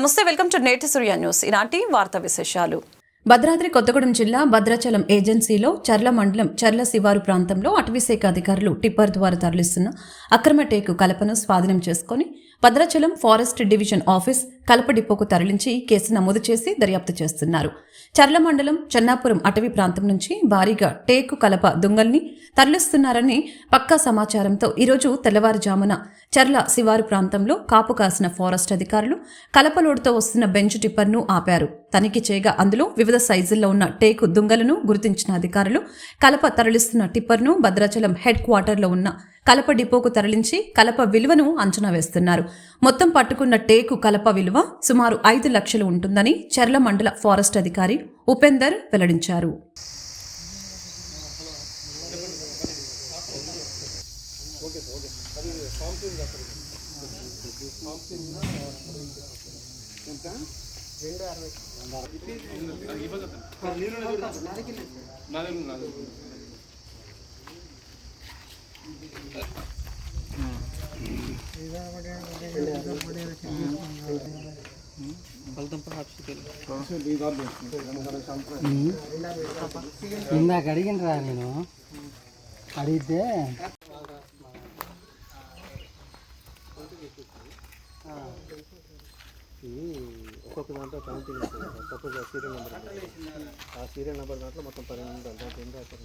నమస్తే welcome to నేటి సూర్య news. ఈనాటి వార్తా విశేషాలు. భద్రాద్రి కొత్తగూడెం జిల్లా భద్రాచలం ఏజెన్సీలో చర్ల మండలం చర్ల శివారు ప్రాంతంలో అటవీశాఖ అధికారులు టిప్పర్ ద్వారా తరలిస్తున్న అక్రమ టేకు కలపను స్వాధీనం చేసుకుని భద్రాచలం ఫారెస్ట్ డివిజన్ ఆఫీస్ కలప డిపోకు తరలించి కేసు నమోదు చేసి దర్యాప్తు చేస్తున్నారు. చర్ల మండలం చెన్నాపురం అటవీ ప్రాంతం నుంచి భారీగా టేకు కలప దుంగల్ని తరలిస్తున్నారని పక్కా సమాచారంతో ఈరోజు తెల్లవారుజామున చర్ల శివారు ప్రాంతంలో కాపు కాసిన ఫారెస్ట్ అధికారులు కలపలోడుతో వస్తున్న బెంచ్ టిప్పర్ను ఆపారు. తనిఖీ చేయగా అందులో వివిధ సైజుల్లో ఉన్న టేకు దుంగలను గుర్తించిన అధికారులు కలప తరలిస్తున్న టిప్పర్ను భద్రాచలం హెడ్ క్వార్టర్లో ఉన్న కలప డిపోకు తరలించి కలప విలువను అంచనా వేస్తున్నారు. మొత్తం పట్టుకున్న టేకు కలప విలువ సుమారు ఐదు లక్షలు ఉంటుందని చర్ల మండల ఫారెస్ట్ అధికారి ఉపేందర్ వెల్లడించారు. ఇందాక అడిగినరా నేను. అడిగితే ఒక్కొక్క దాంట్లో కౌంటింగ్ ఉంటుంది సపోజ్ ఆ సీరియల్ నెంబర్. ఆ సీరియల్ నెంబర్ దాంట్లో మొత్తం పన్నెండు దాంట్లో ఎన్ని రాశారు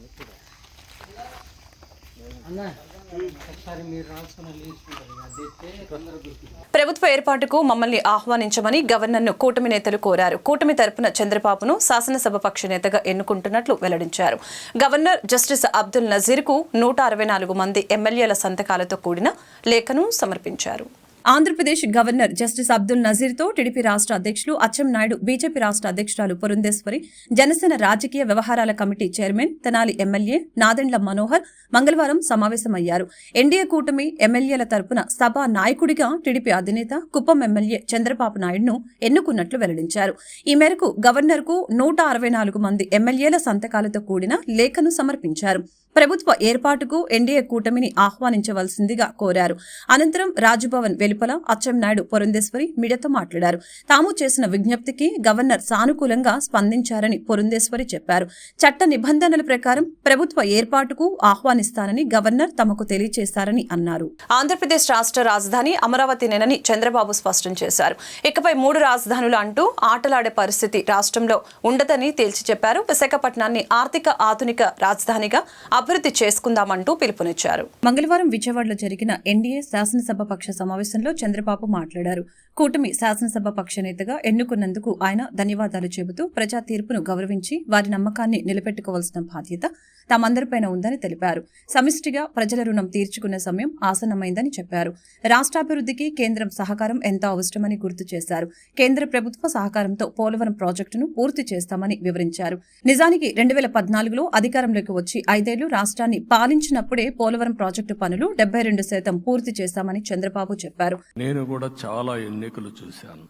ప్రభుత్వ ఏర్పాటుకు మమ్మల్ని ఆహ్వానించమని గవర్నర్ను కూటమి నేతలు కోరారు. కూటమి తరపున చంద్రబాబును శాసనసభ పక్ష నేతగా ఎన్నుకుంటున్నట్లు వెల్లడించారు. గవర్నర్ జస్టిస్ అబ్దుల్ నజీర్కు నూట అరవై నాలుగు మంది ఎమ్మెల్యేల సంతకాలతో కూడిన లేఖను సమర్పించారు. ఆంధ్రప్రదేశ్ గవర్నర్ జస్టిస్ అబ్దుల్ నజీర్తో టీడీపీ రాష్ట్ర అధ్యక్షులు అచ్చెంనాయుడు బీజేపీ రాష్ట్ర అధ్యక్షురాలు పురంధేశ్వరి జనసేన రాజకీయ వ్యవహారాల committee chairman Tenali MLA Nadendla Manohar మంగళవారం సమావేశమయ్యారు. ఎన్డీఏ కూటమి ఎమ్మెల్యేల తరపున సభా నాయకుడిగా టీడీపీ అధినేత కుప్పం ఎమ్మెల్యే చంద్రబాబు నాయుడును ఎన్నుకున్నట్లు వెల్లడించారు. ఈ మేరకు గవర్నర్కు నూట అరవై నాలుగు మంది ఎమ్మెల్యేల సంతకాలతో కూడిన లేఖను సమర్పించారు. ప్రభుత్వ ఏర్పాటుకు ఎన్డీఏ కూటమిని ఆహ్వానించవలసిందిగా కోరారు. అనంతరం రాజ్భవన్ వెలుపల అచ్చెన్నాయుడు పురంధేశ్వరి మీడియాతో మాట్లాడారు. తాము చేసిన విజ్ఞప్తికి గవర్నర్ సానుకూలంగా స్పందించారని పురంధేశ్వరి చెప్పారు. చట్ట నిబంధనల ప్రకారం ప్రభుత్వ ఏర్పాటుకు ఆహ్వానిస్తానని గవర్నర్ తమకు తెలియజేశారని అన్నారు. ఆంధ్రప్రదేశ్ రాష్ట్ర రాజధాని అమరావతినేనని చంద్రబాబు స్పష్టం చేశారు. ఇకపై మూడు రాజధానులు అంటూ ఆటలాడే పరిస్థితి రాష్ట్రంలో ఉండదని తేల్చి చెప్పారు. విశాఖపట్నాన్ని ఆర్థిక ఆధునిక రాజధానిగా అభివృద్ధి చేసుకుందామంటూ పిలుపునిచ్చారు. మంగళవారం విజయవాడలో జరిగిన ఎన్డీఏ శాసనసభ పక్ష సమావేశంలో చంద్రబాబు మాట్లాడారు. కూటమి శాసనసభ పక్షనేతగా ఎన్నుకున్నందుకు ఆయన ధన్యవాదాలు చెబుతూ ప్రజా తీర్పును గౌరవించి వారి నమ్మకాన్ని నిలబెట్టుకోవాల్సిన బాధ్యత తమందరిపైన ఉందని తెలిపారు. సమిష్టిగా ప్రజల రుణం తీర్చుకున్న సమయం ఆసన్నమైందని చెప్పారు. రాష్ట్రాభివృద్ధికి కేంద్రం సహకారం ఎంతో అవసరమని గుర్తు చేశారు. కేంద్ర ప్రభుత్వ సహకారంతో పోలవరం ప్రాజెక్టును పూర్తి చేస్తామని వివరించారు. నిజానికి రెండు వేల పద్నాలుగులో అధికారంలోకి వచ్చి ఐదేళ్ళు రాష్ట్రాన్ని పాలించినప్పుడే పోలవరం ప్రాజెక్టు పనులు డెబ్బై రెండు శాతం పూర్తి చేశామని చంద్రబాబు చెప్పారు. నేను కూడా చాలా ఎన్నికలు చూశాను.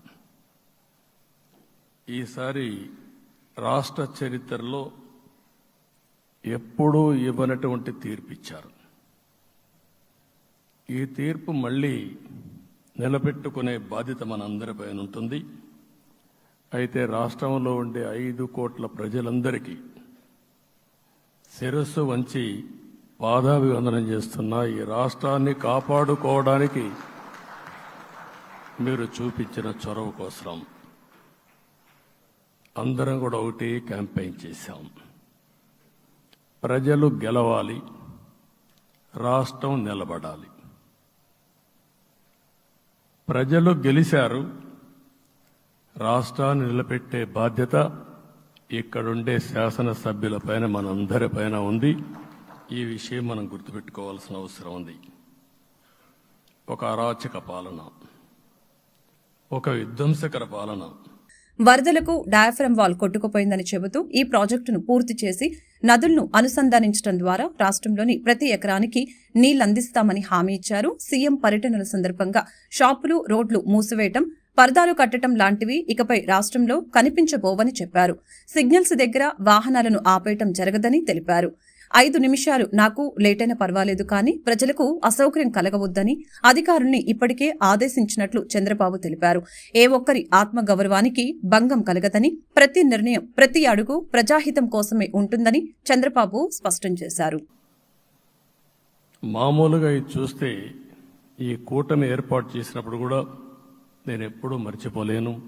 ఈసారి రాష్ట్ర చరిత్రలో ఎప్పుడూ ఇవ్వనటువంటి తీర్పు ఇచ్చారు. ఈ తీర్పు మళ్ళీ నిలబెట్టుకునే బాధ్యత మనందరిపైన ఉంటుంది. అయితే రాష్ట్రంలో ఉండే ఐదు కోట్ల ప్రజలందరికీ శిరస్సు వంచి పాదాభివందనం చేస్తున్న ఈ రాష్ట్రాన్ని కాపాడుకోవడానికి మీరు చూపించిన చొరవ కోసం అందరం కూడా ఒకటి క్యాంపెయిన్ చేశాం. ప్రజలు గెలవాలి రాష్ట్రం నిలబడాలి. ప్రజలు గెలిచారు రాష్ట్రాన్ని నిలబెట్టే బాధ్యత ఇక్కడుండే శాసనసభ్యులపైన మనందరిపైన ఉంది. ఈ విషయం మనం గుర్తుపెట్టుకోవాల్సిన అవసరం ఉంది. ఒక అరాచక పాలన. ఒక విధ్వంసకర పాలన. వరదలకు డయాఫ్రమ్ వాల్ కొట్టుకుపోయిందని చెబుతూ ఈ ప్రాజెక్టును పూర్తి చేసి నదులను అనుసంధానించడం ద్వారా రాష్ట్రంలోని ప్రతి ఎకరానికి నీళ్ళందిస్తామని హామీ ఇచ్చారు. సీఎం పర్యటనల సందర్భంగా షాపులు రోడ్లు మూసివేయటం పరదాలు కట్టడం లాంటివి ఇకపై రాష్ట్రంలో కనిపించబోవని చెప్పారు. సిగ్నల్స్ దగ్గర వాహనాలను ఆపేయటం జరగదని తెలిపారు. ఐదు నిమిషాలు నాకు లేటైనా పర్వాలేదు కానీ ప్రజలకు అసౌకర్యం కలగవద్దని అధికారుల్ని ఇప్పటికే ఆదేశించినట్లు చంద్రబాబు తెలిపారు. ఏ ఒక్కరి ఆత్మగౌరవానికి భంగం కలగదని ప్రతి నిర్ణయం ప్రతి అడుగు ప్రజాహితం కోసమే ఉంటుందని చంద్రబాబు స్పష్టం చేశారు. మామూలుగా ఇది చూస్తే ఈ కూటమి ఏర్పాటు చేసినప్పుడు కూడా నేను ఎప్పుడూ మర్చిపోలేను.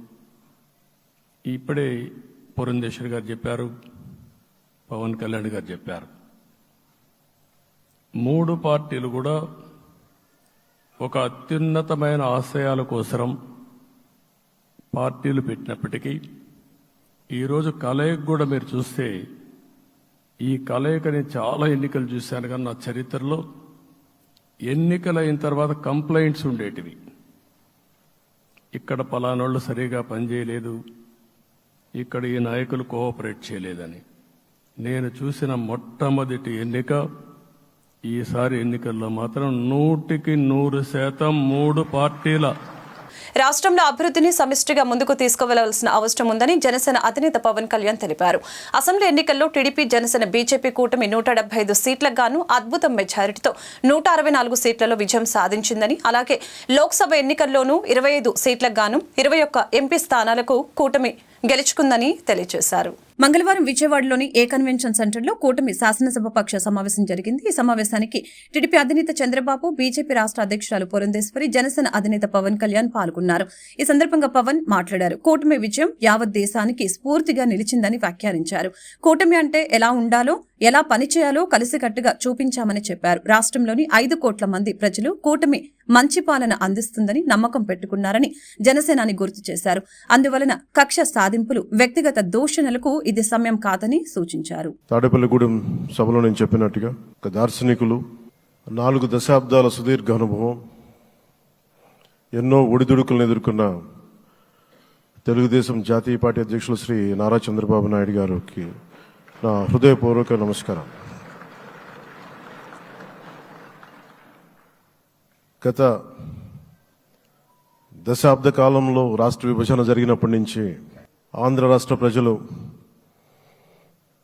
ఇప్పుడే పురంధేశ్వరి గారు చెప్పారు పవన్ కళ్యాణ్ గారు చెప్పారు. మూడు పార్టీలు కూడా ఒక అత్యున్నతమైన ఆశయాల కోసరం పార్టీలు పెట్టినప్పటికీ ఈరోజు కలయిక కూడా మీరు చూస్తే ఈ కలయికని చాలా ఎన్నికలు చూశాను కానీ నా చరిత్రలో ఎన్నికలు అయిన తర్వాత కంప్లైంట్స్ ఉండేటివి. ఇక్కడ పలానోళ్ళు సరిగా పనిచేయలేదు ఇక్కడ ఈ నాయకులు కోఆపరేట్ చేయలేదని. నేను చూసిన మొట్టమొదటి ఎన్నిక ఈసారి ఎన్నికల్లో మాత్రం నూటికి నూరు శాతం మూడు పార్టీల రాష్ట్రంలో అభివృద్ధిని సమిష్టిగా ముందుకు తీసుకువెళ్ళవలసిన అవసరం ఉందని జనసేన అధినేత పవన్ కళ్యాణ్ తెలిపారు. అసెంబ్లీ ఎన్నికల్లో టీడీపీ జనసేన బీజేపీ కూటమి నూట డెబ్బై ఐదు సీట్లకు గాను అద్భుతం మెజారిటీతో నూట అరవై నాలుగు సీట్లలో విజయం సాధించిందని అలాగే లోక్సభ ఎన్నికల్లోనూ ఇరవై ఐదు సీట్లకు గాను ఇరవై ఒక్క ఎంపీ స్థానాలకు కూటమి గెలుచుకుందని తెలియజేశారు. మంగళవారం విజయవాడలోని ఏ కన్వెన్షన్ సెంటర్లో కూటమి శాసనసభ పక్ష సమావేశం జరిగింది. ఈ సమావేశానికి టీడీపీ అధినేత చంద్రబాబు బీజేపీ రాష్ట్ర అధ్యక్షురాలు పురంధేశ్వరి జనసేన అధినేత పవన్ కళ్యాణ్ పాల్గొన్నారు. ఈ సందర్భంగా పవన్ మాట్లాడారు. కూటమి విజయం యావత్ దేశానికి స్ఫూర్తిగా నిలిచిందని వ్యాఖ్యానించారు. కూటమి అంటే ఎలా ఉండాలో ఎలా పనిచేయాలో కలిసికట్టుగా చూపించామని చెప్పారు. రాష్ట్రంలోని ఐదు కోట్ల మంది ప్రజలు కూటమి మంచి పాలన అందిస్తుందని నమ్మకం పెట్టుకున్నారని జనసేనాని గుర్తు చేశారు. అందువలన కక్ష సాధింపులు వ్యక్తిగత దూషణలకు ఇది సమయం కాదని సూచించారు. తాడేపల్లిగూడెం సభలో నేను చెప్పినట్టుగా ఒక దార్శనికులు నాలుగు దశాబ్దాల సుదీర్ఘ అనుభవం ఎన్నో ఒడిదుడుకులను ఎదుర్కొన్న తెలుగుదేశం జాతీయ పార్టీ అధ్యక్షులు శ్రీ నారా చంద్రబాబు నాయుడు గారికి నా హృదయపూర్వక నమస్కారం. గత దశాబ్ద కాలంలో రాష్ట్ర విభజన జరిగినప్పటి నుంచి ఆంధ్ర రాష్ట్ర ప్రజలు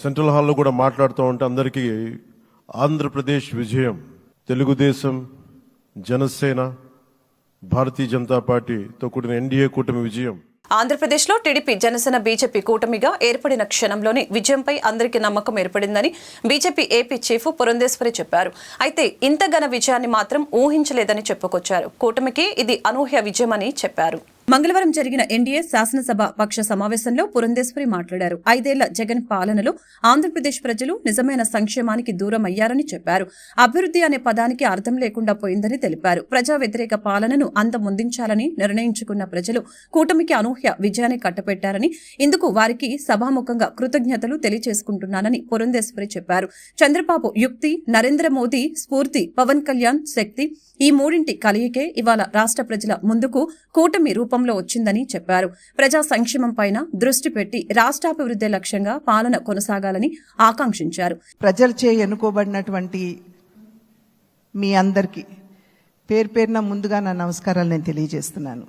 సెంట్రల్ హాల్లో కూడా మాట్లాడుతూ ఉంటే అందరికీ ఆంధ్రప్రదేశ్ విజయం తెలుగుదేశం జనసేన భారతీయ జనతా పార్టీతో కూడిన ఎన్డీఏ కూటమి విజయం. ఆంధ్రప్రదేశ్లో టీడీపీ జనసేన బీజేపీ కూటమిగా ఏర్పడిన క్షణంలోనే విజయంపై అందరికీ నమ్మకం ఏర్పడిందని బీజేపీ ఏపీ చీఫ్ పురంధేశ్వరి చెప్పారు. అయితే ఇంత ఘన విజయాన్ని మాత్రం ఊహించలేదని చెప్పుకొచ్చారు. కూటమికి ఇది అనూహ్య విజయమని చెప్పారు. మంగళవారం జరిగిన ఎన్డీఏ శాసనసభ పక్ష సమావేశంలో పురంధేశ్వరి మాట్లాడారు. ఐదేళ్ళ జగన్ పాలనలో ఆంధ్రప్రదేశ్ ప్రజలు నిజమైన సంక్షేమానికి దూరం అయ్యారని చెప్పారు. అభివృద్ధి అనే పదానికి అర్థం లేకుండా పోయిందని తెలిపారు. ప్రజా వ్యతిరేక పాలనను అందముందించాలని నిర్ణయించుకున్న ప్రజలు కూటమికి అనూహ్య విజయాన్ని కట్టపెట్టారని ఇందుకు వారికి సభాముఖంగా కృతజ్ఞతలు తెలియజేసుకుంటున్నానని పురంధేశ్వరి చెప్పారు. చంద్రబాబు యుక్తి నరేంద్ర మోదీ స్ఫూర్తి పవన్ కళ్యాణ్ శక్తి ఈ మూడింటి కలయికే ఇవాళ రాష్ట్ర ప్రజల ముందుకు కూటమి రూపంలో వచ్చిందని చెప్పారు. ప్రజా సంక్షేమం పైన దృష్టి పెట్టి రాష్ట్రాభివృద్ధి లక్ష్యంగా పాలన కొనసాగాలని ఆకాంక్షించారు. ప్రజలచే ఎన్నుకోబడినటువంటి మీ అందరికీ పేరు పేరున ముందుగా నా నమస్కారాలు నేను తెలియజేస్తున్నాను.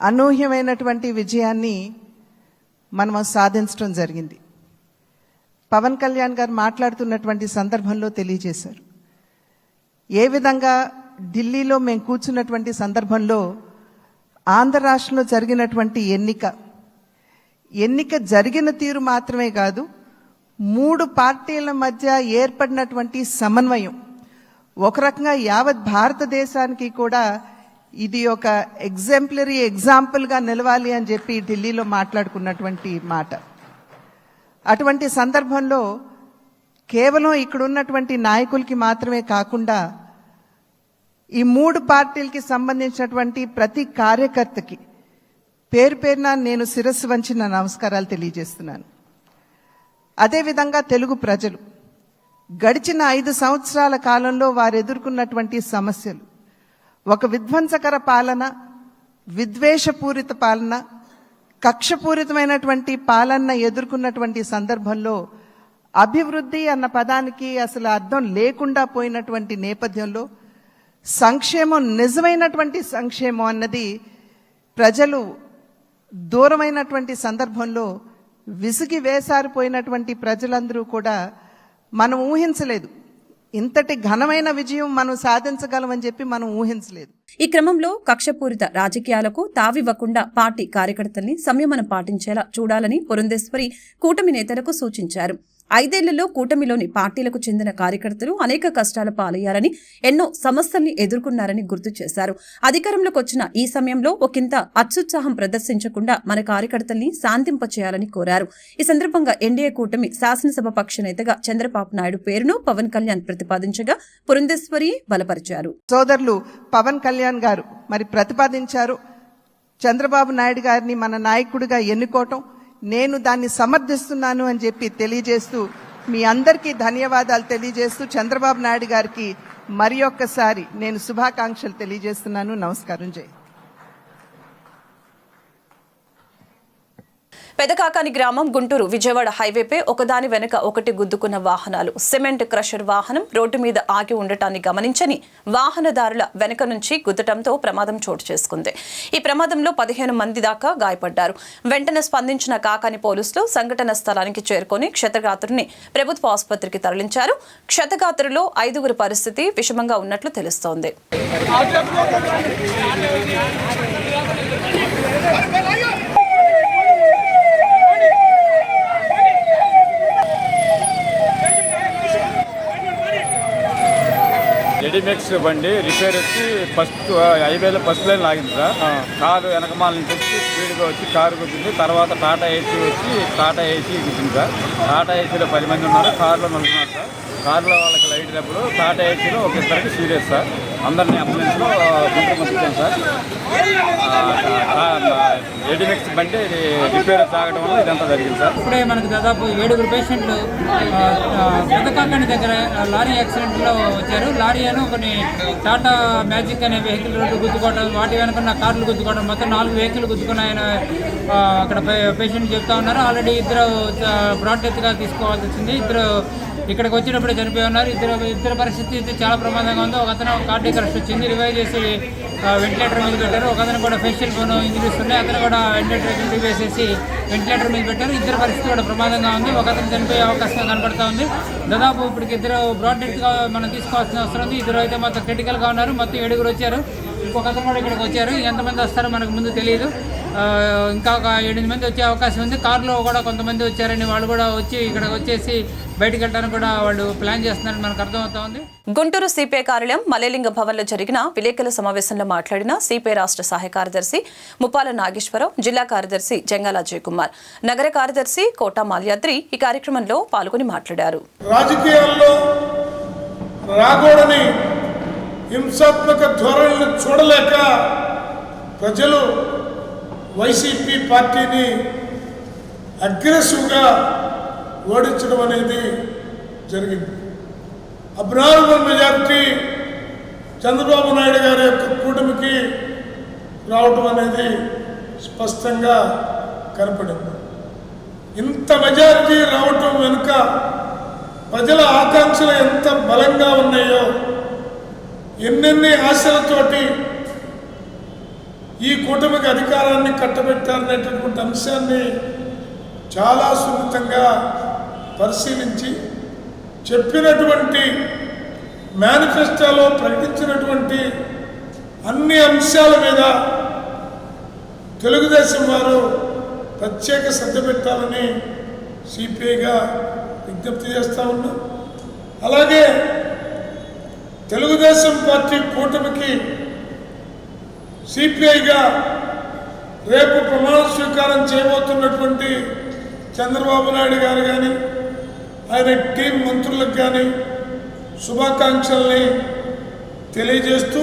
అనూహ్యమైనటువంటి విజయాన్ని మనం సాధించడం జరిగింది. పవన్ కళ్యాణ్ గారు మాట్లాడుతున్నటువంటి సందర్భంలో తెలియజేశారు. ఏ విధంగా ఢిల్లీలో మేము కూర్చున్నటువంటి సందర్భంలో ఆంధ్ర రాష్ట్రంలో జరిగినటువంటి ఎన్నిక. ఎన్నిక జరిగిన తీరు మాత్రమే కాదు మూడు పార్టీల మధ్య ఏర్పడినటువంటి సమన్వయం. ఒక రకంగా యావత్ భారతదేశానికి కూడా ఇది ఒక ఎగ్జాంపులరీ ఎగ్జాంపుల్గా నిలవాలి అని చెప్పి ఢిల్లీలో మాట్లాడుకున్నటువంటి మాట. అటువంటి సందర్భంలో కేవలం ఇక్కడ ఉన్నటువంటి నాయకులకి మాత్రమే కాకుండా ఈ మూడు పార్టీలకి సంబంధించినటువంటి ప్రతి కార్యకర్తకి పేరు పేరున నేను శిరస్సు వంచి నా నమస్కారాలు తెలియజేస్తున్నాను. అదేవిధంగా తెలుగు ప్రజలు గడిచిన ఐదు సంవత్సరాల కాలంలో వారు ఎదుర్కొన్నటువంటి సమస్యలు ఒక విధ్వంసకర పాలన విద్వేషపూరిత పాలన కక్షపూరితమైనటువంటి పాలన ఎదుర్కొన్నటువంటి సందర్భంలో అభివృద్ధి అన్న పదానికి అసలు అర్థం లేకుండా పోయినటువంటి నేపథ్యంలో సంక్షేమం నిజమైనటువంటి సంక్షేమం అన్నది ప్రజలు దూరమైనటువంటి సందర్భంలో విసిగి వేసారిపోయినటువంటి ప్రజలందరూ కూడా మనం ఊహించలేదు. ఇంతటి ఘనమైన విజయం మనం సాధించగలమని చెప్పి మనం ఊహించలేదు. ఈ క్రమంలో కక్షపూరిత రాజకీయాలకు తావివ్వకుండా పార్టీ కార్యకర్తల్ని సంయమనం పాటించేలా చూడాలని పురంధేశ్వరి కూటమి నేతలకు సూచించారు. ఐదేళ్ళలో కూటమిలోని పార్టీలకు చెందిన కార్యకర్తలు అనేక కష్టాల పాలయ్యారని ఎన్నో సమస్యల్ని ఎదుర్కొన్నారని గుర్తు చేశారు. అధికారంలోకి వచ్చిన ఈ సమయంలో ఒకంత అత్యుత్సాహం ప్రదర్శించకుండా మన కార్యకర్తల్ని శాంతింపచేయాలని కోరారు. ఈ సందర్భంగా ఎన్డీఏ కూటమి శాసనసభ పక్ష నేతగా చంద్రబాబు నాయుడు పేరును పవన్ కళ్యాణ్ ప్రతిపాదించగా పురంధేశ్వరి బలపరిచారు. సోదరులు పవన్ కళ్యాణ్ గారు మరి ప్రతిపాదించారు. చంద్రబాబు నాయుడు గారిని మన నాయకుడిగా ఎన్నుకోవటం నేను దాన్ని సమర్థిస్తున్నాను అని చెప్పి తెలియజేస్తూ మీ అందరికీ ధన్యవాదాలు తెలియజేస్తూ చంద్రబాబు నాయుడు గారికి మరి ఒక్కసారి నేను శుభాకాంక్షలు తెలియజేస్తున్నాను. నమస్కారం జై పెదకాకాని గ్రామం గుంటూరు విజయవాడ హైవేపై ఒకదాని వెనుక ఒకటి గుద్దుకున్న వాహనాలు. సిమెంట్ క్రషర్ వాహనం రోడ్డు మీద ఆగి ఉండటాన్ని గమనించని వాహనదారుల వెనుక నుంచి గుద్దటంతో ప్రమాదం చోటు చేసుకుంది. ఈ ప్రమాదంలో పదిహేను మంది దాకా గాయపడ్డారు. వెంటనే స్పందించిన కాకాని పోలీసులు సంఘటన స్థలానికి చేరుకొని క్షతగాత్రుని ప్రభుత్వ ఆసుపత్రికి తరలించారు. క్షతగాత్రులో ఐదుగురు పరిస్థితి విషమంగా ఉన్నట్లు తెలుస్తోంది. ఎడిమెక్స్ బండి రిపేర్ వచ్చి ఫస్ట్ హైవేలో ఫస్ట్ లైన్ లాగింది సార్. కారు వెనకమాల నుంచి వచ్చి స్పీడ్గా వచ్చి కారు గుద్దింది. తర్వాత టాటా ఏసీ వచ్చి టాటా ఏసీ గుద్దింది సార్. టాటా ఏసీలో పది మంది ఉన్నారు కారులో నలుగురు ఉన్నారు సార్. కారులో వాళ్ళకి లైట్ అప్పుడు టాటా ఏసీలో ఒకేసారికి సీరియస్ సార్. అందరినీ అంబులెన్స్లో గుంటూరు పంపించాం సార్. ఎడిమెక్స్ బండి ఇది రిపేర్ తాగడం వల్ల ఇదంతా జరిగింది సార్. ఇప్పుడే మనకు దాదాపు ఏడుగురు పేషెంట్లు పెద్దకాకండి దగ్గర లారీ యాక్సిడెంట్లో వచ్చారు. లారీ అని కొన్ని టాటా మ్యాజిక్ అనే వెహికల్ రోడ్డు గుద్దుకోవడం వాటి వెనుకున్న కార్లు గుద్దుకోవడం మొత్తం నాలుగు వెహికల్ గుద్దుకున్నాయని అక్కడ పేషెంట్ చెప్తా ఉన్నారు. ఆల్రెడీ ఇద్దరు బ్రాడ్ డెత్గా తీసుకోవాల్సి వచ్చింది. ఇద్దరు ఇక్కడికి వచ్చినప్పుడు చనిపోయి ఉన్నారు. ఇద్దరు ఇద్దరు పరిస్థితి అయితే చాలా ప్రమాదంగా ఉంది. ఒక అతను కార్డియక్ అరెస్ట్ వచ్చింది. రివైవ్ చేసి వెంటిలేటర్ మీద పెట్టారు. ఒక అతను కూడా ఫేషియల్ ఫోన్ ఇంజరీస్ ఉన్నాయి. అతను కూడా వెంటిలేటర్ వేసేసి చేసేసి వెంటిలేటర్ మీద పెట్టారు. ఇద్దరు పరిస్థితి కూడా ప్రమాదంగా ఉంది. ఒక అతను చనిపోయే అవకాశం కనపడతా ఉంది. దాదాపు ఇప్పటికి ఇద్దరు బ్రాడ్ డెత్గా మనం తీసుకోవాల్సిన అవసరం ఉంది. ఇద్దరు అయితే మొత్తం క్రిటికల్గా ఉన్నారు. మొత్తం ఏడుగురు వచ్చారు. ఇంకొక అతను కూడా ఇక్కడికి వచ్చారు. ఎంతమంది వస్తారో మనకు ముందు తెలియదు. ఇంకా ఒక ఎనిమిది మంది వచ్చే అవకాశం ఉంది. కారులో కూడా కొంతమంది వచ్చారని వాళ్ళు కూడా వచ్చి ఇక్కడ వచ్చేసి బయటికి వెళ్ళడానికి కూడా వాళ్ళు ప్లాన్ చేస్తున్నారని మనకు అర్థమవుతా ఉంది గుంటూరు సిపిఐ కార్యాలయం మలేలింగ భవన్లో జరిగిన విలేకరుల సమావేశంలో మాట్లాడిన సిపిఐ రాష్ట్ర సహాయ కార్యదర్శి ముపాల నాగేశ్వరరావు జిల్లా కార్యదర్శి జంగాల జయకుమార్ నగర కార్యదర్శి కోటా మాల్యాద్రి ఈ కార్యక్రమంలో పాల్గొని మాట్లాడారు. రాజకీయాల్లో రాకూడని హింసాత్మక ధోరణులు చూడలేక ప్రజలు వైసీపీ పార్టీని అగ్రెసివ్గా ఓడించడం అనేది జరిగింది. అబ్రాహ్మణ మెజార్టీ చంద్రబాబు నాయుడు గారి యొక్క కూటమికి రావటం అనేది స్పష్టంగా కనపడింది. ఇంత మెజారిటీ రావటం వెనుక ప్రజల ఆకాంక్షలు ఎంత బలంగా ఉన్నాయో ఎన్నెన్ని ఆశలతోటి ఈ కూటమికి అధికారాన్ని కట్టబెట్టారనేటటువంటి అంశాన్ని చాలా సున్నితంగా పరిశీలించి చెప్పినటువంటి మేనిఫెస్టోలో ప్రకటించినటువంటి అన్ని అంశాల మీద తెలుగుదేశం వారు ప్రత్యేక శ్రద్ధ పెట్టాలని సిపిఐగా విజ్ఞప్తి చేస్తూ ఉన్నాం. అలాగే తెలుగుదేశం పార్టీ కూటమికి సిపిఐగా రేపు ప్రమాణ స్వీకారం చేయబోతున్నటువంటి చంద్రబాబు నాయుడు గారు కానీ ఆయన టీం మంత్రులకు కానీ శుభాకాంక్షల్ని తెలియజేస్తూ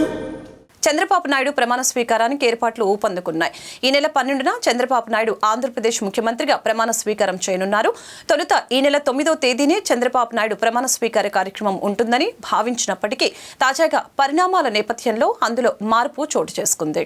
చంద్రబాబు నాయుడు ప్రమాణ స్వీకారానికి ఏర్పాట్లు ఊపందుకున్నాయి. ఈ నెల పన్నెండున చంద్రబాబు నాయుడు ఆంధ్రప్రదేశ్ ముఖ్యమంత్రిగా ప్రమాణ స్వీకారం చేయనున్నారు. తొలుత ఈ నెల తొమ్మిదో తేదీనే చంద్రబాబు నాయుడు ప్రమాణ స్వీకార కార్యక్రమం ఉంటుందని భావించినప్పటికీ తాజాగా పరిణామాల నేపథ్యంలో అందులో మార్పు చోటు చేసుకుంది.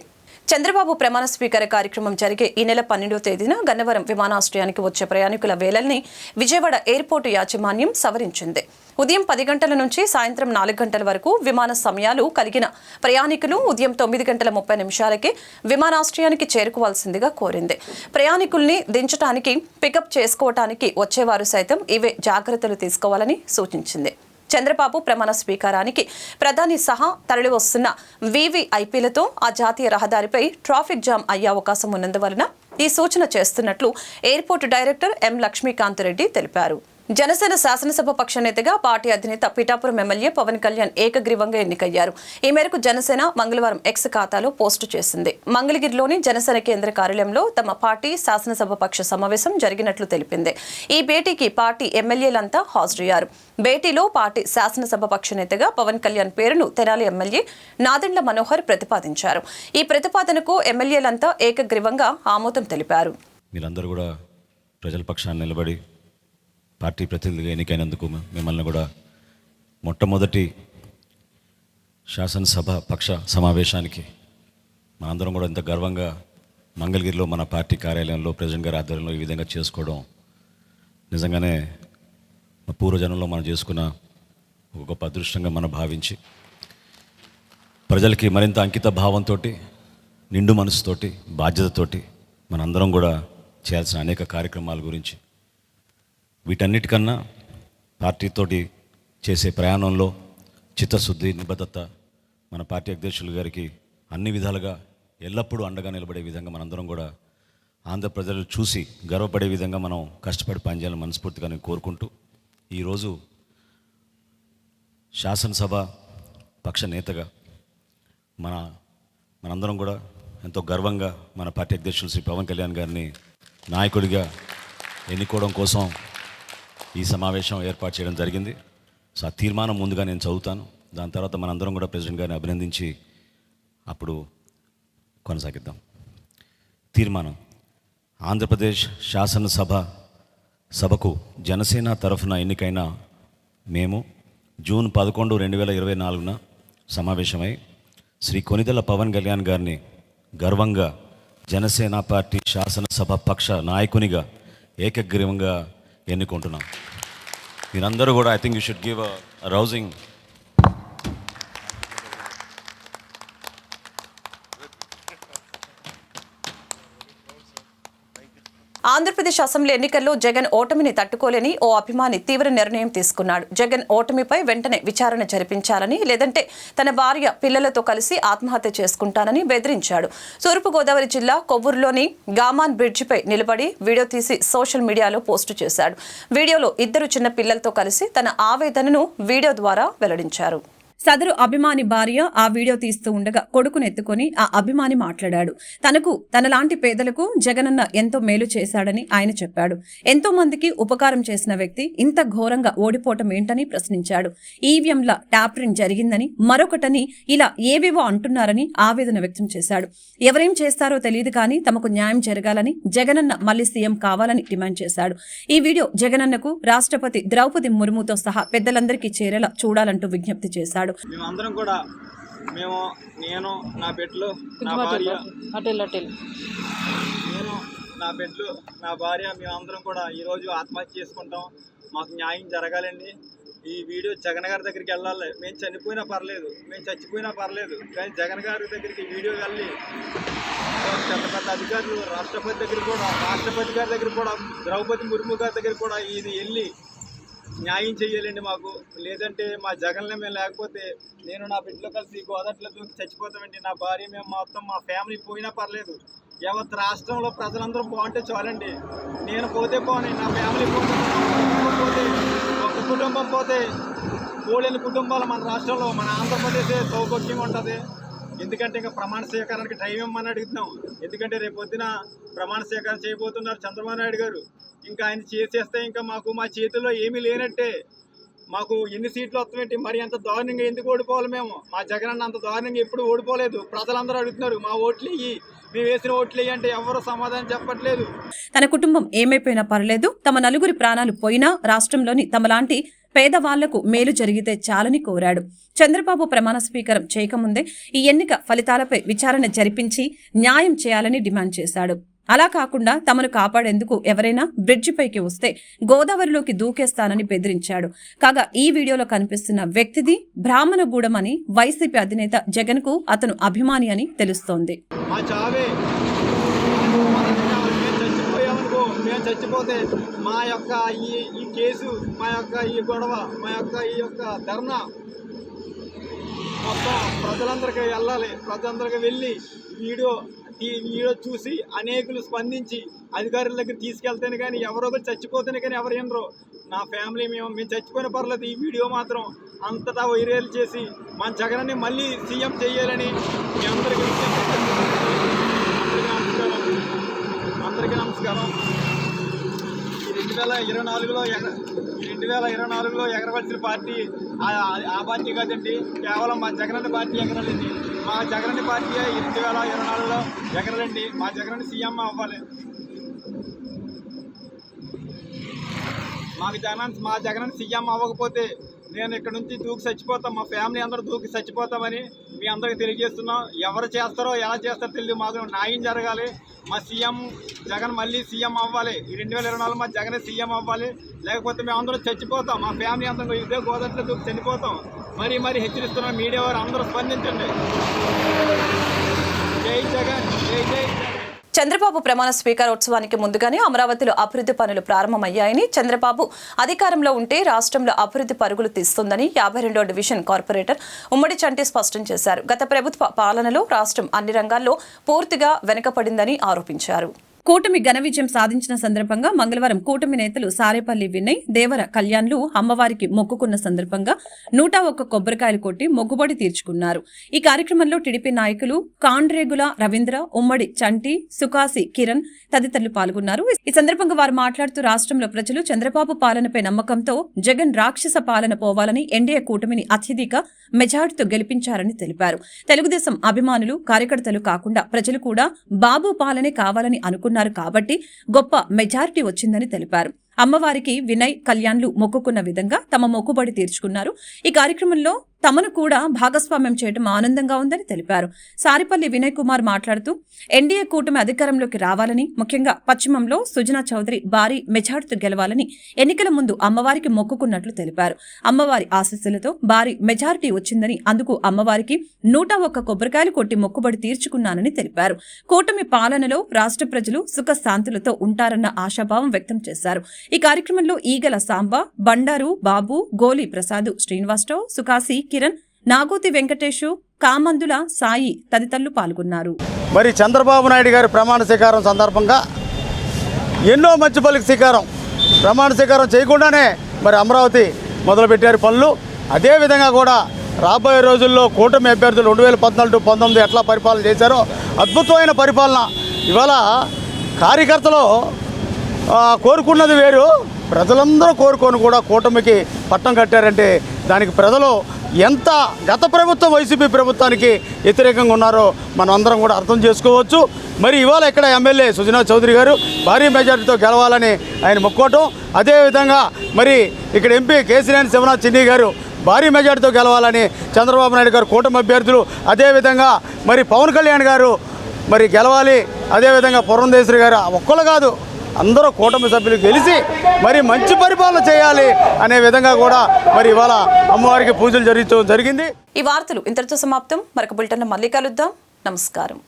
చంద్రబాబు ప్రమాణ స్వీకార కార్యక్రమం జరిగే ఈ నెల పన్నెండో తేదీన గన్నవరం విమానాశ్రయానికి వచ్చే ప్రయాణికుల వేళల్ని విజయవాడ ఎయిర్పోర్టు యాజమాన్యం సవరించింది. ఉదయం పది గంటల నుంచి సాయంత్రం నాలుగు గంటల వరకు విమాన సమయాలు కలిగిన ప్రయాణికులు ఉదయం తొమ్మిది గంటల ముప్పై నిమిషాలకే విమానాశ్రయానికి చేరుకోవాల్సిందిగా కోరింది. ప్రయాణికుల్ని దించడానికి పికప్ చేసుకోవటానికి వచ్చేవారు సైతం ఇవే జాగ్రత్తలు తీసుకోవాలని సూచించింది. చంద్రబాబు ప్రమాణ స్వీకారానికి ప్రధాని సహా తరలివస్తున్న వీవీఐపీలతో ఆ జాతీయ రహదారిపై ట్రాఫిక్ జామ్ అయ్యే అవకాశం ఉన్నందువలన ఈ సూచన చేస్తున్నట్లు airport director M Lakshmikanth Reddy తెలిపారు. జనసేన శాసనసభ పక్ష నేతగా పార్టీ అధినేత పిఠాపురం ఎమ్మెల్యే పవన్ కళ్యాణ్ ఏకగ్రీవంగా ఎన్నికయ్యారు. ఈ మేరకు జనసేన మంగళవారం ఎక్స్ ఖాతాలో పోస్టు చేసింది. మంగళగిరిలోని జనసేన కేంద్ర కార్యాలయంలో తమ పార్టీ శాసనసభ పక్ష సమావేశం జరిగినట్లు తెలిపింది. ఈ భేటీకి పార్టీ ఎమ్మెల్యేలంతా హాజరయ్యారు. భేటీలో పార్టీ శాసనసభ పక్ష నేతగా పవన్ కళ్యాణ్ పేరును తెనాలి ఎమ్మెల్యే నాదెండ్ల మనోహర్ ప్రతిపాదించారు. ఈ ప్రతిపాదనకు ఎమ్మెల్యేలంతా ఏకగ్రీవంగా ఆమోదం తెలిపారు. మీరందరూ కూడా ప్రజల పక్షాన్ని నిలబడి పార్టీ ప్రతినిధిగా ఎన్నికైనందుకు మిమ్మల్ని కూడా మొట్టమొదటి శాసనసభ పక్ష సమావేశానికి మా అందరం కూడా ఇంత గర్వంగా మంగళగిరిలో మన పార్టీ కార్యాలయంలో ప్రెసిడెంట్ గారి ఆధ్వర్యంలో ఈ విధంగా చేసుకోవడం నిజంగానే మా పూర్వజనంలో మనం చేసుకున్న ఒక గొప్ప అదృష్టంగా మనం భావించి ప్రజలకి మరింత అంకిత భావంతో నిండు మనసుతోటి బాధ్యతతోటి మనందరం కూడా చేయాల్సిన అనేక కార్యక్రమాల గురించి వీటన్నిటికన్నా పార్టీతోటి చేసే ప్రయాణంలో చిత్తశుద్ధి నిబద్ధత మన పార్టీ అధ్యక్షులు గారికి అన్ని విధాలుగా ఎల్లప్పుడూ అండగా నిలబడే విధంగా మనందరం కూడా ఆంధ్ర ప్రజలు చూసి గర్వపడే విధంగా మనం కష్టపడి పనిచేయాలని మనస్ఫూర్తిగా నేను కోరుకుంటూ ఈరోజు శాసనసభ పక్ష నేతగా మన మనందరం కూడా ఎంతో గర్వంగా మన పార్టీ అధ్యక్షులు శ్రీ పవన్ కళ్యాణ్ గారిని నాయకుడిగా ఎన్నుకోవడం కోసం ఈ సమావేశం ఏర్పాటు చేయడం జరిగింది. సో ఆ తీర్మానం ముందుగా నేను చదువుతాను. దాని తర్వాత మనందరం కూడా ప్రెసిడెంట్ గారిని అభినందించి అప్పుడు కొనసాగిద్దాం. తీర్మానం. ఆంధ్రప్రదేశ్ శాసనసభ సభకు జనసేన తరఫున ఎన్నికైన మేము జూన్ పదకొండు రెండు వేల ఇరవై నాలుగున సమావేశమై శ్రీ కొనిదెల పవన్ కళ్యాణ్ గారిని గర్వంగా జనసేన పార్టీ శాసనసభ పక్ష నాయకునిగా ఏకగ్రీవంగా ఎన్నుకుంటున్నాం. మీరందరూ కూడా I think you should give a rousing Andhra Pradesh assembly ఎన్నికల్లో జగన్ ఓటమిని తట్టుకోలేని ఓ అభిమాని తీవ్ర నిర్ణయం తీసుకున్నాడు. జగన్ ఓటమిపై వెంటనే విచారణ జరిపించాలని లేదంటే తన భార్య పిల్లలతో కలిసి ఆత్మహత్య చేసుకుంటానని బెదిరించాడు. తూర్పుగోదావరి జిల్లా కొవ్వూరులోని గామాన్ బ్రిడ్జిపై నిలబడి వీడియో తీసి సోషల్ మీడియాలో పోస్టు చేశాడు. వీడియోలో ఇద్దరు చిన్న పిల్లలతో కలిసి తన ఆవేదనను వీడియో ద్వారా వెల్లడించారు. సదరు అభిమాని భార్య ఆ వీడియో తీస్తూ ఉండగా కొడుకునెత్తుకొని ఆ అభిమాని మాట్లాడాడు. తనకు తనలాంటి పేదలకు జగనన్న ఎంతో మేలు చేశాడని ఆయన చెప్పాడు. ఎంతో మందికి ఉపకారం చేసిన వ్యక్తి ఇంత ఘోరంగా ఓడిపోవటం ఏంటని ప్రశ్నించాడు. ఈవీఎంల ట్యాప్రింగ్ జరిగిందని మరొకటని ఇలా ఏవేవో అంటున్నారని ఆవేదన వ్యక్తం చేశాడు. ఎవరేం చేస్తారో తెలియదు కానీ తమకు న్యాయం జరగాలని జగనన్న మళ్ళీ సీఎం కావాలని డిమాండ్ చేశాడు. ఈ వీడియో జగనన్నకు రాష్ట్రపతి ద్రౌపది ముర్ముతో సహా పెద్దలందరికీ చేరేలా చూడాలంటూ విజ్ఞప్తి చేశాడు. మేమందరం కూడా మేము నేను నా బిడ్డలు నా భార్య నేను నా బిడ్డలు నా భార్య మేమందరం కూడా ఈరోజు ఆత్మహత్య చేసుకుంటాం. మాకు న్యాయం జరగాలండి. ఈ వీడియో జగన్ గారి దగ్గరికి వెళ్ళాలి. మేము చనిపోయినా పర్లేదు. మేము చచ్చిపోయినా పర్లేదు. కానీ జగన్ గారి దగ్గరికి వీడియో వెళ్ళి పెద్ద పెద్ద అధికారులు రాష్ట్రపతి దగ్గర కూడా రాష్ట్రపతి గారి దగ్గర కూడా ద్రౌపది ముర్ము గారి దగ్గర కూడా ఇది వెళ్ళి న్యాయం చేయాలండి మాకు. లేదంటే మా జగన్లో మేము లేకపోతే నేను నా బిడ్డలో కలిసి గోదాట్లో దూకి చచ్చిపోతామండి. నా భార్య మేము మొత్తం మా ఫ్యామిలీ పోయినా పర్లేదు. యావత్ రాష్ట్రంలో ప్రజలందరూ బాగుంటే చాలండి. నేను పోతే పోని నా ఫ్యామిలీ పోతే పోతే ఒక కుటుంబం పోతే పోలేని కుటుంబాలు మన రాష్ట్రంలో మన ఆంధ్రప్రదేశ్ సౌకర్యం ఉంటుంది. ఎందుకంటే ఇంకా ప్రమాణ స్వీకారానికి టైం ఇవ్వమని అడుగుతున్నాం. ఎందుకంటే రేపు పొద్దున ప్రమాణ స్వీకారం చేయబోతున్నారు చంద్రబాబు నాయుడు గారు. ఇంకా ఆయన చేసేస్తే ఇంకా మాకు మా చేతుల్లో ఏమీ లేనట్టే. మాకు ఎన్ని సీట్లు వస్తామేంటి? మరి అంత దారుణంగా ఎందుకు ఓడిపోవాలి మేము? మా జగన్ అన్న అంత దారుణంగా ఎప్పుడు ఓడిపోలేదు. ప్రజలందరూ అడుగుతున్నారు మా ఓట్లు ఇయ్యి. మేము వేసిన ఓట్లు ఇయ్యి అంటే ఎవరు సమాధానం చెప్పట్లేదు. తన కుటుంబం ఏమైపోయినా పర్లేదు. తమ నలుగురి ప్రాణాలు పోయినా రాష్ట్రంలోని తమలాంటి పేదవాళ్ళకు మేలు జరిగితే చాలని కోరాడు. చంద్రబాబు ప్రమాణ స్వీకారం చేయకముందే ఈ ఎన్నిక ఫలితాలపై విచారణ జరిపించి న్యాయం చేయాలని డిమాండ్ చేశాడు. అలా కాకుండా తమను కాపాడేందుకు ఎవరైనా బ్రిడ్జిపైకి వస్తే గోదావరిలోకి దూకేస్తానని బెదిరించాడు. కాగా ఈ వీడియోలో కనిపిస్తున్న వ్యక్తిది బ్రాహ్మణగూడెం అని వైసీపీ అధినేత జగన్కు అతను అభిమాని అని తెలుస్తోంది మా చావే మేము చచ్చిపోయామనుకో మేము చచ్చిపోతే మా యొక్క ఈ ఈ కేసు మా యొక్క ఈ గొడవ మా యొక్క ఈ యొక్క ధర్నా మొత్తం ప్రజలందరికీ వెళ్ళాలి. ప్రజలందరికీ వెళ్ళి వీడియో వీడియో చూసి అనేకులు స్పందించి అధికారుల దగ్గర తీసుకెళ్తేనే కానీ ఎవరో ఒకరు చచ్చిపోతేనే కానీ ఎవరు వినరు. నా ఫ్యామిలీ మేము మేము చచ్చిపోయిన పర్లేదు ఈ వీడియో మాత్రం అంతటా వైరల్ చేసి మన జగన్ని మళ్ళీ సీఎం చేయాలని మీ అందరికీ అందరికీ నమస్కారం. అందరికీ నమస్కారం. రెండు వేల ఇరవై నాలుగులో ఎగ రెండు వేల ఇరవై నాలుగులో ఎగరవలసిన పార్టీ ఆ- పార్టీ కాదండి. కేవలం మా జగనన్న పార్టీ ఎగరాలండి మా జగనన్న పార్టీ రెండు వేల ఇరవై నాలుగులో ఎగరాలండి మా జగనన్న సీఎం అవ్వాలి. మాకు జగన్ మా జగనన్న సీఎం అవ్వకపోతే నేను ఇక్కడ నుంచి దూకి చచ్చిపోతాం. మా ఫ్యామిలీ అందరూ దూకి చచ్చిపోతామని మీ అందరికీ తెలియజేస్తున్నాం. ఎవరు చేస్తారో ఎలా చేస్తారో తెలియదు. మాకు న్యాయం జరగాలి. మా సీఎం జగన్ మళ్ళీ సీఎం అవ్వాలి. ఈ రెండు వేల ఇరవై నాలుగు మా జగన్ సీఎం అవ్వాలి. లేకపోతే మేము అందరూ చచ్చిపోతాం. మా ఫ్యామిలీ అందరం ఇదే గోదావరిలో దూకి చనిపోతాం. మరీ మరీ హెచ్చరిస్తున్నాం మీడియా వారు అందరూ స్పందించండి. జై జగన్ జై జై జగన్. చంద్రబాబు ప్రమాణ స్వీకారోత్సవానికి ముందుగానే అమరావతిలో అభివృద్ధి పనులు ప్రారంభమయ్యాయని చంద్రబాబు అధికారంలో ఉంటే రాష్ట్రంలో అభివృద్ధి పరుగులు తీస్తుందని యాభై రెండో డివిజన్ కార్పొరేటర్ ఉమ్మడి చంటి స్పష్టం చేశారు. గత ప్రభుత్వ పాలనలో రాష్ట్రం అన్ని రంగాల్లో పూర్తిగా వెనుకపడిందని ఆరోపించారు. కూటమి ఘన విజయం సాధించిన సందర్భంగా మంగళవారం కూటమి నేతలు సారేపల్లి వినయ్ దేవర కళ్యాణ్లు అమ్మవారికి మొక్కుకున్న సందర్భంగా నూట ఒక్క కొబ్బరికాయలు కొట్టి మొక్కుబడి తీర్చుకున్నారు. ఈ కార్యక్రమంలో టీడీపీ నాయకులు కాండ్రేగుల రవీంద్ర ఉమ్మడి చంటి సుకాసి కిరణ్ తదితరులు పాల్గొన్నారు. ఈ సందర్భంగా వారు మాట్లాడుతూ రాష్ట్రంలో ప్రజలు చంద్రబాబు పాలనపై నమ్మకంతో జగన్ రాక్షస పాలన పోవాలని ఎన్డీఏ కూటమిని అత్యధిక మెజార్టీతో గెలిపించారని తెలిపారు. తెలుగుదేశం అభిమానులు కార్యకర్తలు కాకుండా ప్రజలు కూడా బాబు పాలనే కావాలని అనుకున్నారు. కాబట్టి గొప్ప మెజారిటీ వచ్చిందని తెలిపారు. అమ్మవారికి వినయ్ కళ్యాణ్లు మొక్కుకున్న విధంగా తమ మొక్కుబడి తీర్చుకున్నారు. ఈ కార్యక్రమంలో తమను కూడా భాగస్వామ్యం చేయడం ఆనందంగా ఉందని తెలిపారు. సారిపల్లి వినయ్ కుమార్ మాట్లాడుతూ ఎన్డీఏ కూటమి అధికారంలోకి రావాలని ముఖ్యంగా పశ్చిమంలో సుజనా చౌదరి భారీ మెజార్టీతో గెలవాలని ఎన్నికల ముందు అమ్మవారికి మొక్కుకున్నట్లు తెలిపారు. అమ్మవారి ఆశీస్సులతో భారీ మెజారిటీ వచ్చిందని అందుకు అమ్మవారికి నూట ఒక్క కొబ్బరికాయలు కొట్టి మొక్కుబడి తీర్చుకున్నానని తెలిపారు. కూటమి పాలనలో రాష్ట్ర ప్రజలు సుఖ శాంతులతో ఉంటారన్న ఆశాభావం వ్యక్తం చేశారు. ఈ కార్యక్రమంలో ఈగల సాంబ బండారు బాబు గోలి ప్రసాద్ శ్రీనివాసరావు సుకాసి కిరణ్ నాగోతి వెంకటేషు కామందుల సాయి తదితరులు పాల్గొన్నారు. మరి చంద్రబాబు నాయుడు గారి ప్రమాణ స్వీకారం సందర్భంగా ఎన్నో మంచి పలికి స్వీకారం. ప్రమాణ స్వీకారం చేయకుండానే మరి అమరావతి మొదలుపెట్టారు పనులు. అదేవిధంగా కూడా రాబోయే రోజుల్లో కూటమి అభ్యర్థులు రెండు వేల పద్నాలుగు పంతొమ్మిది ఎట్లా పరిపాలన చేశారో అద్భుతమైన పరిపాలన. ఇవాళ కార్యకర్తలు కోరుకున్నది వేరు. ప్రజలందరూ కోరుకొని కూడా కూటమికి పట్టం కట్టారంటే దానికి ప్రజలు ఎంత గత ప్రభుత్వం వైసీపీ ప్రభుత్వానికి వ్యతిరేకంగా ఉన్నారో మనం అందరం కూడా అర్థం చేసుకోవచ్చు. మరి ఇవాళ ఇక్కడ ఎమ్మెల్యే సుజనా చౌదరి గారు భారీ మెజార్టీతో గెలవాలని ఆయన మొక్కోవటం అదేవిధంగా మరి ఇక్కడ ఎంపీ కేసీనేని శివనాథ్ చిన్ని గారు భారీ మెజార్టీతో గెలవాలని చంద్రబాబు నాయుడు గారు కూటమి అభ్యర్థులు. అదేవిధంగా మరి పవన్ కళ్యాణ్ గారు మరి గెలవాలి. అదేవిధంగా పురంధేశ్వరి గారు ఒక్కళ్ళు కాదు అందరూ కూటమి సభ్యులు గెలిచి మరి మంచి పరిపాలన చేయాలి అనే విధంగా కూడా మరి ఇవాళ అమ్మవారికి పూజలు జరుగుతూ జరిగింది. ఈ వార్తలు ఇంతటితో సమాప్తం. మరొక బులెటిన్ మళ్ళీ కలుద్దాం. నమస్కారం.